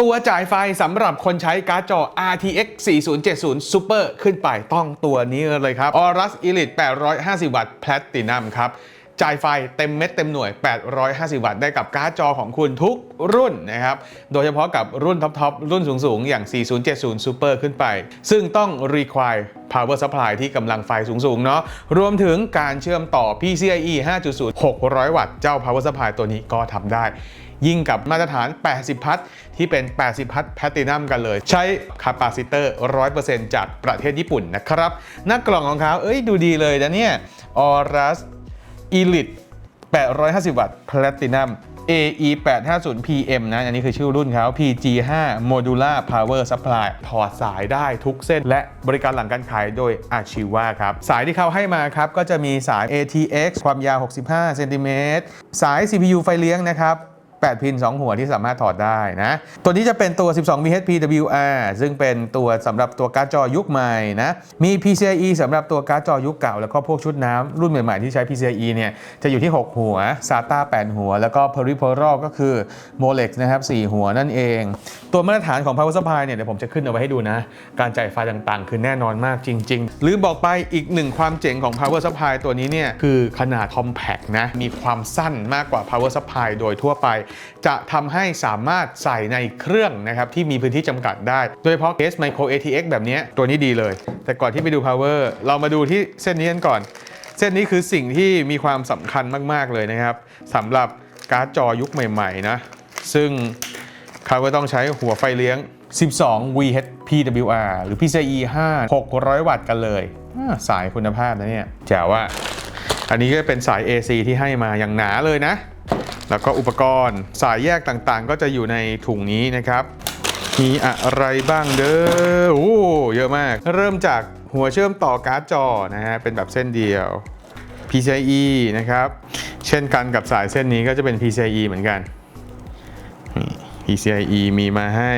ตัวจ่ายไฟสำหรับคนใช้การ์ดจอ RTX 4070 Super ขึ้นไปต้องตัวนี้เลยครับ Aorus Elite 850 วัตต์ Platinum ครับจ่ายไฟเต็มเม็ดเต็มหน่วย 850 วัตต์ ได้กับการ์ดจอของคุณทุกรุ่นนะครับ โดยเฉพาะกับรุ่นท็อปๆรุ่นสูงๆ อย่าง 4070 Super ขึ้นไป ซึ่งต้อง require power supply ที่กำลังไฟสูงๆ เนาะ รวมถึงการเชื่อมต่อ PCIe 5.0 600 วัตต์ เจ้า power supply ตัวนี้ก็ทำได้ ยิ่งกับมาตรฐาน 80 พัทที่เป็น 80 พัทแพลตินัมกันเลย ใช้คาปาซิเตอร์ 100%จากประเทศญี่ปุ่นนะครับ หน้ากล่องของเขาเอ้ยดูดีเลยนะเนี่ย Aorus Elite 850 วัตต์แพลตินัม AE 850 PM นะ อันนี้คือชื่อรุ่นเขา PG5 Modular Power Supply ถอดสายได้ทุกเส้น และบริการหลังการขายโดย Achiva ครับ สายที่เขาให้มาครับ ก็จะมีสาย ATX ความยาว 65 เซนติเมตร สาย CPU ไฟเลี้ยงนะครับ 8 พิน 2 หัวที่สามารถถอดได้นะ ตัวนี้จะเป็นตัว 12 VH PWR ซึ่งเป็นตัวสำหรับตัวการ์ดจอยุคใหม่นะ มี PCIe สำหรับตัวการ์ดจอยุคเก่า แล้วก็พวกชุดน้ำรุ่นใหม่ๆที่ใช้ PCIe เนี่ยจะอยู่ที่ 6 หัว SATA 8 หัว แล้วก็ Peripheral ก็คือ Molex นะครับ 4 หัวนั่นเอง ตัวมาตรฐานของ Power Supply เนี่ยเดี๋ยวผมจะขึ้นเอาไว้ให้ดูนะ การจ่ายไฟต่างๆ คือแน่นอนมากจริง ๆ หรือบอกไปอีกหนึ่งความเจ๋งของ Power Supply ตัวนี้เนี่ยคือขนาด compact นะมีความสั้นมากกว่า Power Supply โดยทั่วไปจะทำให้สามารถใส่ในเครื่องนะครับที่มีพื้นที่จำกัดได้ โดยเฉพาะเคส Micro ATX แบบนี้ตัวนี้ดีเลย แต่ก่อนที่ไปดู Power เรามาดูที่เส้นนี้กันก่อน เส้นนี้คือสิ่งที่มีความสำคัญมาก ๆ เลยนะครับสำหรับการ์ดจอยุคใหม่ ๆ นะ ซึ่งเขาก็ต้องใช้หัวไฟเลี้ยง 12 VH PWR หรือ PCIe 5 600 วัตต์กันเลย สายคุณภาพนะเนี่ยแจ๋วว่า อันนี้ก็เป็นสาย AC ที่ให้มาอย่างหนาเลยนะ แล้วก็อุปกรณ์สายแยกต่างๆ ก็จะอยู่ในถุงนี้นะครับ มีอะไรบ้างเด้อโอ้เยอะมาก เริ่มจากหัวเชื่อมต่อการ์ดจอนะฮะเป็นแบบเส้นเดียว PCIe นะครับ เช่นกันกับสายเส้นนี้ก็จะเป็น PCIe เหมือนกัน PCIe มีมาให้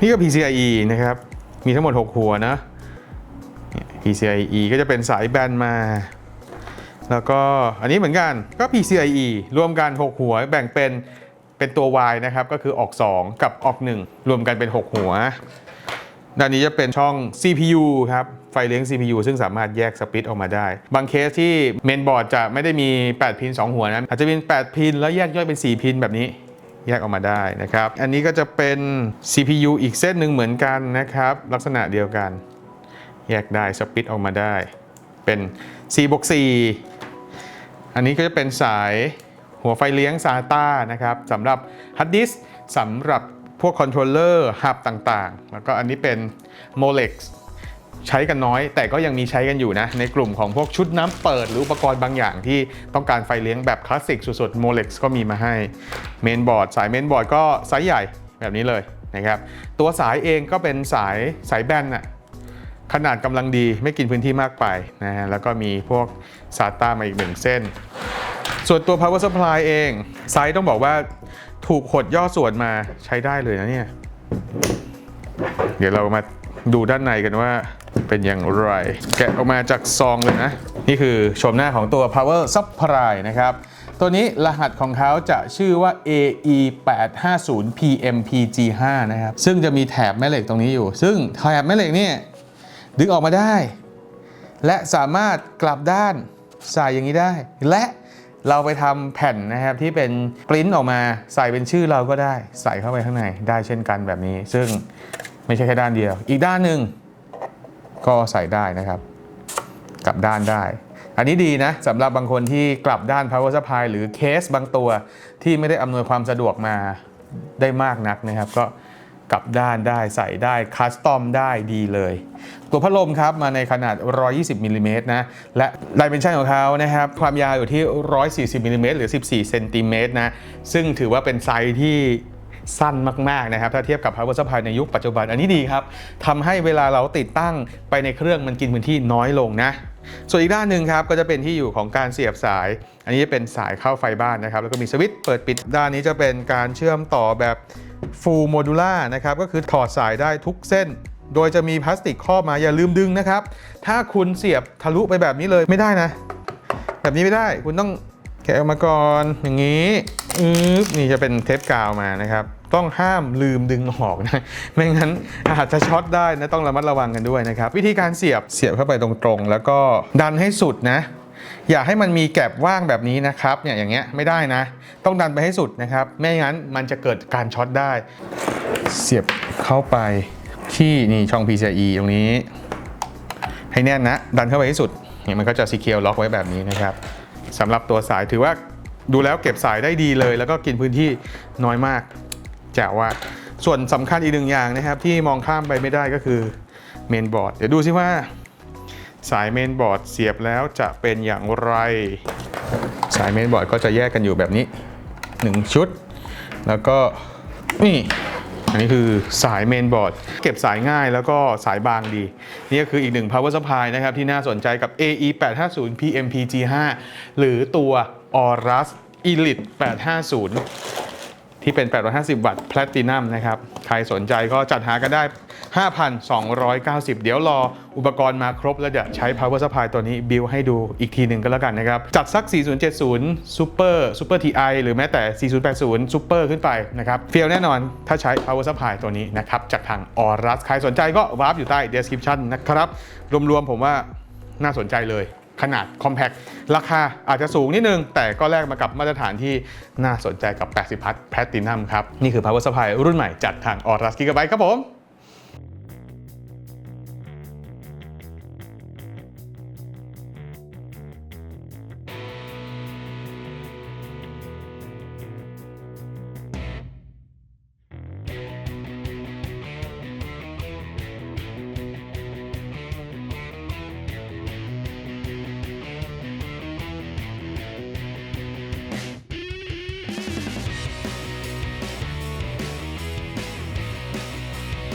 นี่ก็ PCIe นะครับ มีทั้งหมด 6 หัวนะเนี่ย PCIe ก็จะเป็นสายแบนมา แล้วก็อันนี้เหมือนกันก็ PCIe รวมกัน 6 หัวแบ่งเป็นเป็นตัว Y นะครับ ก็คือออก 2 กับออก 1 รวมกันเป็น 6 หัว ด้านนี้จะเป็นช่อง CPU ครับ ไฟเลี้ยง CPU ซึ่งสามารถแยกสปิตออกมาได้ บางเคสที่เมนบอร์ดจะไม่ได้มี 8 พิน 2 หัวนะ อาจจะเป็น 8 พิน แล้วแยกย่อยเป็น 4 พินแบบนี้แยกออกมาได้นะครับ อันนี้ก็จะเป็น CPU อีกเส้นหนึ่งเหมือนกันนะครับ ลักษณะเดียวกัน แยกได้สปิตออกมาได้ เป็น4บวก4 อันนี้ก็จะเป็นสายหัวไฟเลี้ยง SATA นะครับสำหรับฮาร์ดดิสสำหรับพวกคอนโทรลเลอร์ฮับต่างๆ แล้วก็อันนี้เป็น Molex ใช้กันน้อย แต่ก็ยังมีใช้กันอยู่นะ ในกลุ่มของพวกชุดน้ำเปิด หรืออุปกรณ์บางอย่างที่ต้องการไฟเลี้ยงแบบคลาสสิกสุดๆ Molex ก็มีมาให้เมนบอร์ดสายเมนบอร์ดก็ไซส์ใหญ่แบบนี้เลยนะครับตัวสายเองก็เป็นสายสายแบนนะ ขนาดกำลังดีไม่กินพื้นที่มากไปนะฮะแล้วก็มีพวก SATA มาอีกหนึ่งเส้น ส่วนตัว power supply เอง ไซส์ต้องบอกว่าถูกหดย่อส่วนมาใช้ได้เลยนะเนี่ย เดี๋ยวเรามาดูด้านในกันว่าเป็นอย่างไร แกะออกมาจากซองเลยนะ นี่คือโฉมหน้าของตัว power supply นะครับตัวนี้รหัสของเขาจะชื่อว่า AE 8 5 0 PMPG 5นะครับ ซึ่งจะมีแถบแม่เหล็กตรงนี้อยู่ ซึ่งแถบแม่เหล็กเนี่ย ดึงออกมาได้ และสามารถกลับด้านใส่อย่างนี้ได้ และเราไปทำแผ่นนะครับที่เป็นปริ้นออกมาใส่เป็นชื่อเราก็ได้ ใส่เข้าไปข้างในได้เช่นกันแบบนี้ ซึ่งไม่ใช่แค่ด้านเดียว อีกด้านหนึ่งก็ใส่ได้นะครับ กลับด้านได้ อันนี้ดีนะสำหรับบางคนที่กลับด้าน power supply หรือเคสบางตัวที่ไม่ได้อำนวยความสะดวกมาได้มากนักนะครับ ก็ กลับด้านได้ใส่ได้คัสตอมได้ดีเลย ตัวพัดลมครับมาในขนาด 120มิลลิเมตรนะ และดิเมนชันของเขานะครับความยาวอยู่ที่ 140มิลลิเมตรหรือ 14เซนติเมตรนะ ซึ่งถือว่าเป็นไซส์ที่สั้นมาก ๆ นะครับ ถ้าเทียบกับ power supply ในยุคปัจจุบันอันนี้ดีครับทำให้เวลาเราติดตั้งไปในเครื่องมันกินพื้นที่น้อยลงนะ ส่วนอีกด้านหนึ่งครับ ก็จะเป็นที่อยู่ของการเสียบสาย อันนี้จะเป็นสายเข้าไฟบ้านนะครับ แล้วก็มีสวิตช์เปิดปิดด้านนี้จะเป็นการเชื่อมต่อแบบ full modular นะครับก็คือถอดสายได้ทุกเส้น โดยจะมีพลาสติกครอบมาอย่าลืมดึงนะครับ ถ้าคุณเสียบทะลุไปแบบนี้เลยไม่ได้นะ แบบนี้ไม่ได้คุณต้องแกะออกมาก่อนอย่างนี้อืบนี่จะเป็นเทปกาวมานะครับ ต้องห้ามลืมดึงออกนะไม่งั้นอาจจะช็อตได้นะต้องระมัดระวังกันด้วยนะครับ วิธีการเสียบเสียบเข้าไปตรงๆ แล้วก็ดันให้สุดนะ อย่าให้มันมีแกลบว่างแบบนี้นะครับเนี่ยอย่างเงี้ยไม่ได้นะ ต้องดันไปให้สุดนะครับ ไม่งั้นมันจะเกิดการช็อตได้ เสียบเข้าไปที่นี่ช่อง PCIe ตรงนี้ ให้แน่นนะ ดันเข้าไปให้สุดเนี่ยมันก็จะซีเคียวล็อกไว้แบบนี้นะครับสำหรับตัวสายถือว่าดูแล้วเก็บสายได้ดีเลย แล้วก็กินพื้นที่น้อยมากแจ๋วว่าส่วนสำคัญอีกหนึ่งอย่างนะครับ ที่มองข้ามไปไม่ได้ก็คือเมนบอร์ดเดี๋ยวดูซิว่า สายเมนบอร์ดเสียบแล้วจะเป็นอย่างไร สายเมนบอร์ดก็จะแยกกันอยู่แบบนี้ 1 ชุด แล้วก็นี่อันนี้คือสายเมนบอร์ดเก็บสายง่ายแล้วก็สายบางดี นี่ก็คืออีกหนึ่ง power supply นะครับ ที่น่าสนใจกับ AE 850 PMPG 5 หรือตัว Aorus Elite 850 ที่เป็น 850 วัตต์แพลตินัมนะครับ ใครสนใจก็จัดหากันได้ 5,290 เดี๋ยวรออุปกรณ์มาครบ แล้วจะใช้ power supply ตัวนี้บิวให้ดูอีกทีหนึ่งก็แล้วกันนะครับ จัดสัก 4070 Super Super TI หรือแม้แต่ 4080 Super ขึ้นไปนะครับ เฟีลแน่นอนถ้าใช้ power supply ตัวนี้นะครับ จากทาง Aorus ใครสนใจก็วาร์ปอยู่ใต้ description นะครับ รวมๆผมว่าน่าสนใจเลย ขนาด compact ราคาอาจจะสูงนิดนึง แต่ก็แลกมากับมาตรฐานที่น่าสนใจกับ 80 พัทแพลตินัมครับ นี่คือ power supply รุ่นใหม่จากทาง Aorus Gigabyte ครับผม